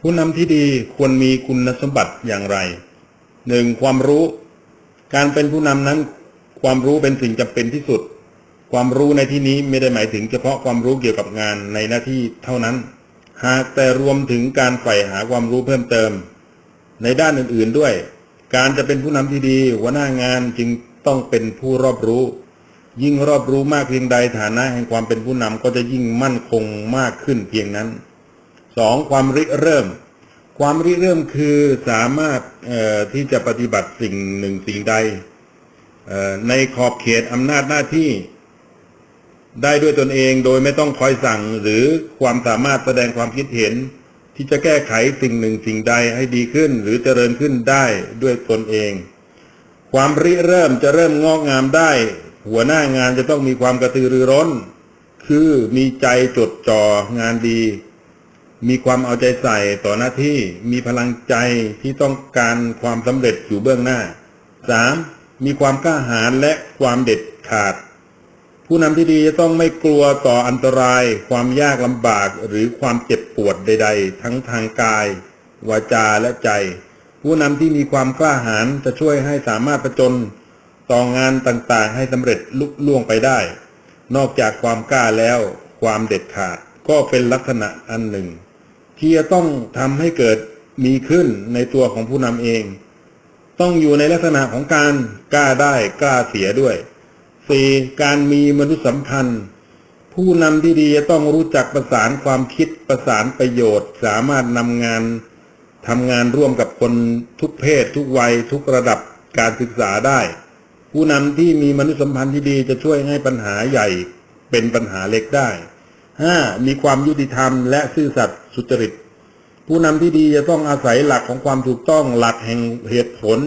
ผู้นำที่ดีควรมีคุณสมบัติอย่างไรหนึ่งความรู้ การเป็นผู้นำนั้น ความรู้เป็นสิ่งจำเป็นที่สุด ความรู้ในที่นี้ไม่ได้หมายถึงเฉพาะความรู้เกี่ยวกับงานในหน้าที่เท่านั้น หากแต่รวมถึงการใฝ่หาความรู้เพิ่มเติม ในด้านอื่นๆด้วย การจะเป็นผู้นำที่ดีหัวหน้างานจึงต้องเป็นผู้รอบรู้ ยิ่งรอบรู้มากเพียงใดฐานะแห่งความเป็นผู้นำก็จะยิ่งมั่นคงมากขึ้นเพียงนั้น สองความริเริ่ม ความริเริ่มคือสามารถที่จะปฏิบัติสิ่งหนึ่งสิ่งใดในขอบเขตอำนาจหน้าที่ ได้ด้วยตนเองโดยไม่ต้องคอยสั่งหรือความสามารถแสดงความคิดเห็น ที่จะแก้ไขสิ่งหนึ่งสิ่งใดให้ดีขึ้น หรือเจริญขึ้นได้ด้วยตนเอง ความริเริ่มจะเริ่มงอกงามได้ หัวหน้างานจะต้องมีความกระตือรือร้น คือมีใจจดจ่องานดี มีความเอาใจใส่ต่อหน้าที่มีพลังใจที่ต้องการความสำเร็จอยู่เบื้องหน้า 3. มีความกล้าหาญและความเด็ดขาด ผู้นำที่ดีจะต้องไม่กลัวต่ออันตราย ความยากลำบากหรือความเจ็บปวดใด ๆ ทั้งทางกาย วาจาและใจ ผู้นำที่มีความกล้าหาญจะช่วยให้สามารถประจนต่องานต่างๆ ให้สำเร็จลุล่วงไปได้ นอกจากความกล้าแล้ว ความเด็ดขาด ก็เป็นลักษณะอันหนึ่ง ที่จะต้องทำให้เกิดมีขึ้นในตัวของผู้นำเอง ต้องอยู่ในลักษณะของการกล้าได้กล้าเสียด้วย 4. การมีมนุษยสัมพันธ์ ผู้นำที่ดีจะต้องรู้จักประสานความคิดประสานประโยชน์ สามารถนำงานทำงานร่วมกับคนทุกเพศ ทุกวัย ทุกระดับการศึกษาได้ ผู้นำที่มีมนุษยสัมพันธ์ที่ดีจะช่วยให้ปัญหาใหญ่เป็นปัญหาเล็กได้ 5. มีความยุติธรรมและซื่อสัตย์สุจริต ผู้นำที่ดีจะต้องอาศัยหลักของความถูกต้องหลักแห่งเหตุผล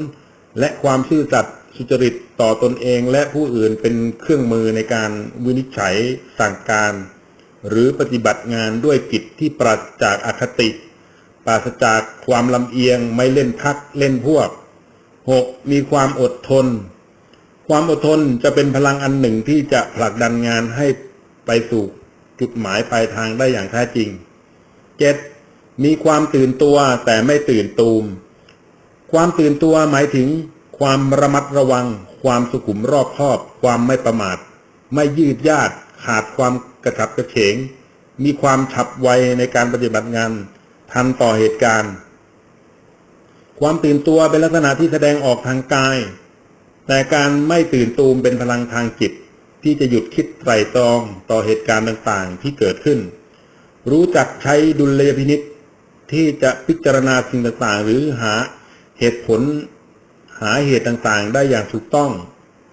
และความซื่อสัตย์สุจริตต่อตนเองและผู้อื่นเป็นเครื่องมือในการวินิจฉัยสั่งการ หรือปฏิบัติงานด้วยกิจที่ปราศจากอคติ ปราศจากความลำเอียงไม่เล่นพักเล่นพวก 6. มีความอดทน ความอดทนจะเป็นพลังอันหนึ่งที่จะผลักดันงานให้ไปสู่ จุดหมายปลายทางได้อย่างแท้จริง 7. มีความตื่นตัวแต่ไม่ตื่นตูม ความตื่นตัวหมายถึง ความระมัดระวัง ความสุขุมรอบคอบ ความไม่ประมาท ไม่ยืดยาดขาดความกระฉับกระเฉง มีความฉับไวในการปฏิบัติงาน ทันต่อเหตุการณ์ ความตื่นตัวเป็นลักษณะที่แสดงออกทางกาย แต่การไม่ตื่นตูมเป็นพลังทางจิต ที่จะหยุดคิดไตร่ตรองต่อเหตุการณ์ต่างๆ ที่เกิดขึ้น รู้จักใช้ดุลยพินิษที่จะพิจารณาสิ่งต่างๆ หรือหาเหตุผล หาเหตุต่างๆ ได้อย่างถูกต้อง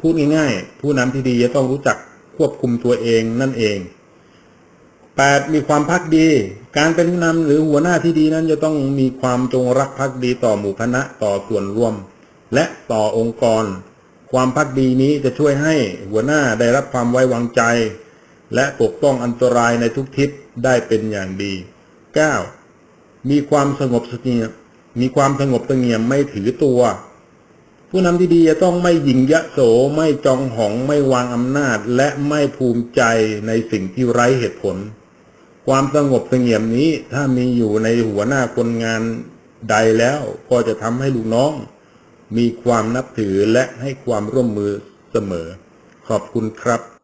พูดง่ายๆ ผู้นำที่ดีจะต้องรู้จักควบคุมตัวเองนั่นเอง 8. มีความพักดี การเป็นผู้นำหรือหัวหน้าที่ดีนั้นจะต้องมีความจงรักภักดีต่อหมู่คณะต่อส่วนรวม และต่อองค์กร ความพักดีนี้จะช่วยให้หัวหน้าได้รับความไว้วางใจ และปกป้องอันตรายในทุกทิศได้เป็นอย่างดี 9. มีความสงบเสงี่ยมมีความสงบเสงี่ยมไม่ถือตัว ผู้นำที่ดีจะต้องไม่หยิ่งยะโสไม่จองหองไม่วางอำนาจ และไม่ภูมิใจในสิ่งที่ไร้เหตุผล ความสงบเสงี่ยมนี้ถ้ามีอยู่ในหัวหน้าคนงานใดแล้วก็จะทำให้ลูกน้อง มีความนับถือและให้ความร่วมมือเสมอ ขอบคุณครับ